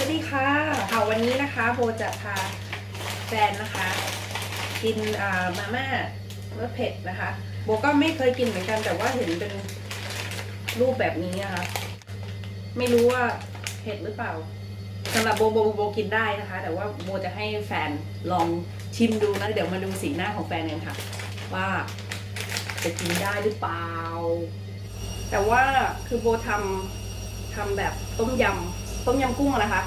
วัสดีค่ะค่ะวันนี้นะคะโบจะพาแฟนนะคะ กินอ่ามาม่ารสเผ็ดนะคะ โบก็ไม่เคยกินเหมือนกัน แต่ว่าเห็นเป็นรูปแบบนี้นะคะ ไม่รู้ว่าเผ็ดหรือเปล่าสำหรับโบโบโบกินได้นะคะ แต่ว่าโบจะให้แฟนลองชิมดูนะเดี๋ยวมาดูสีหน้าของแฟนกันค่ะ ว่าจะกินได้หรือเปล่า แต่ว่าคือโบทำทำแบบต้มยำ ต้มยำกุ้งนะคะ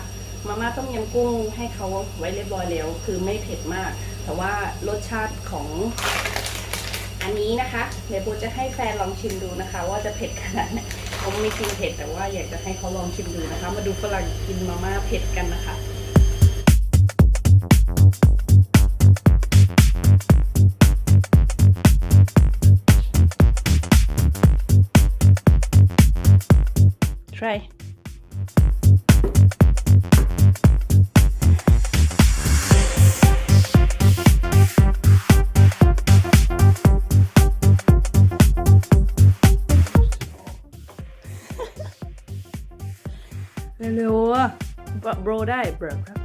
มาม่าต้มยำกุ้งให้เขาไว้เรียบร้อยแล้ว คือไม่เผ็ดมาก แต่ว่ารสชาติของอันนี้นะคะ เดี๋ยวโบจะให้แฟนลองชิมดูนะคะ ว่าจะเผ็ดขนาดไหนเขาไม่กินเผ็ดแต่ว่าอยากจะให้เขาลองชิมดูนะคะ มาดูฝรั่งกินมาม่าเผ็ดกันนะคะ try เร็วๆอะโบรได้เบรครับ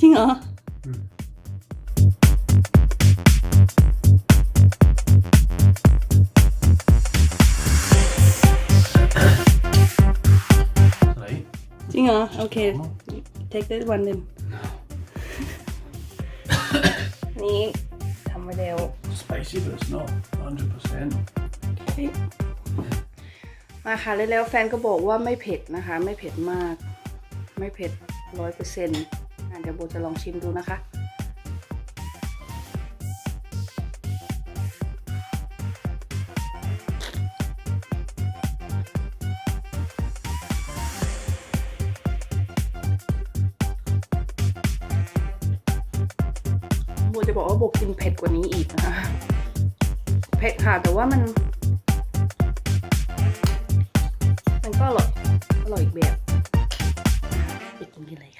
จริงเหรอ Right. จริงเหรอโอเค take that one then นี่ทำมาแล้ว Spicy, but it's not 100%. มาค่ะแล้วแล้วแฟนก็บอกว่าไม่เผ็ดนะคะ ไม่เผ็ดมาก ไม่เผ็ดร้อยเปอร์เซ็นต์ เดี๋ยวโบจะลองชิมดูนะคะโบจะบอกว่าโบกินเผ็ดกว่านี้อีกนะคะเผ็ดค่ะ แต่ว่ามัน มันก็อร่อย อร่อยอีกแบบไปกินกันเลย